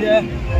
yeah.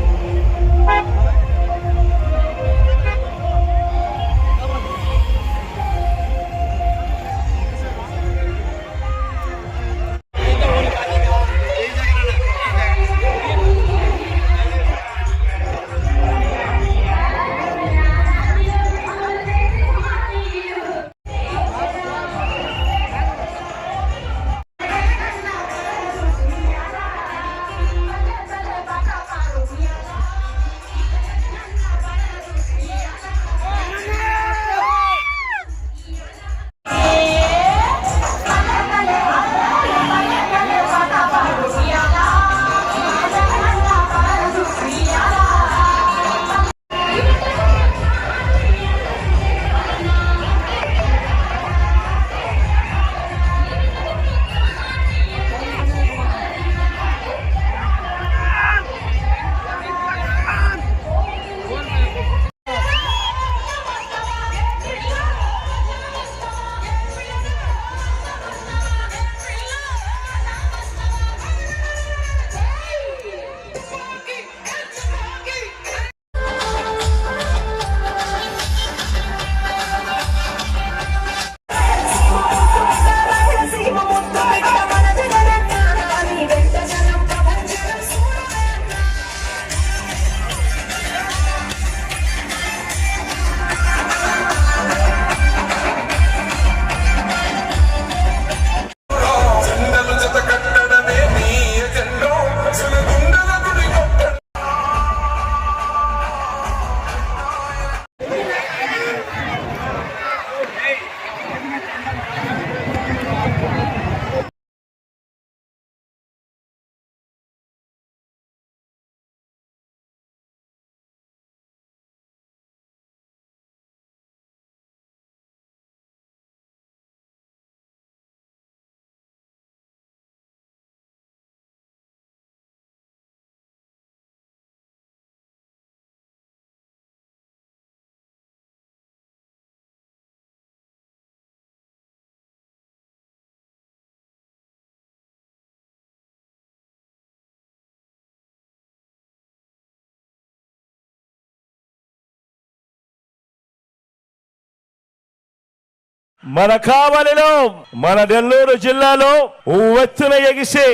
మన కావలిలో మన నెల్లూరు జిల్లాలో ఉవ్వెత్తున ఎగిసే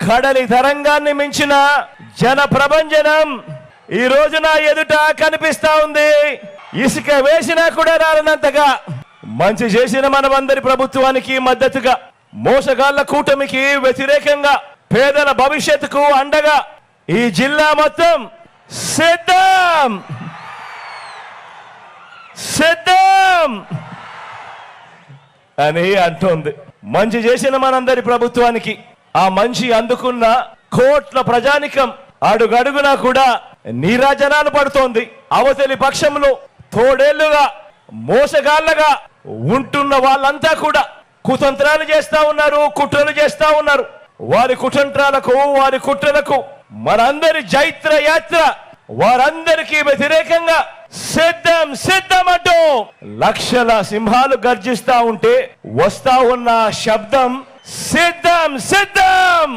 కడలి తరంగాన్ని మించిన జన ప్రభంజనం ఈ రోజు నా ఎదుట కనిపిస్తా ఉంది. ఇసుక వేసినా కూడా రాలనంతగా మంచి చేసిన మనమందరి ప్రభుత్వానికి మద్దతుగా మోసగాళ్ళ కూటమికి వ్యతిరేకంగా పేదల భవిష్యత్తుకు అండగా ఈ జిల్లా మొత్తం సిద్ధం! సిద్ధం! అని అంటోంది. మంచి చేసిన మనందరి ప్రభుత్వానికి ఆ మంచి అందుకున్న కోట్ల ప్రజానికం అడుగడుగునా కూడా నీరాజనాలు పడుతోంది. అవతలి పక్షంలో తోడేళ్ళుగా మోసగాళ్ళగా ఉంటున్న వాళ్ళంతా కూడా కుతంత్రాలు చేస్తా ఉన్నారు కుట్రలు చేస్తా ఉన్నారు. వారి కుతంత్రాలకు వారి కుట్రలకు మనందరి జైత్ర యాత్ర వారందరికీ వ్యతిరేకంగా సిద్ధం సిద్ధం అంటూ లక్షల సింహాలు గర్జిస్తా ఉంటే వస్తా ఉన్న శబ్దం సిద్ధం సిద్ధం.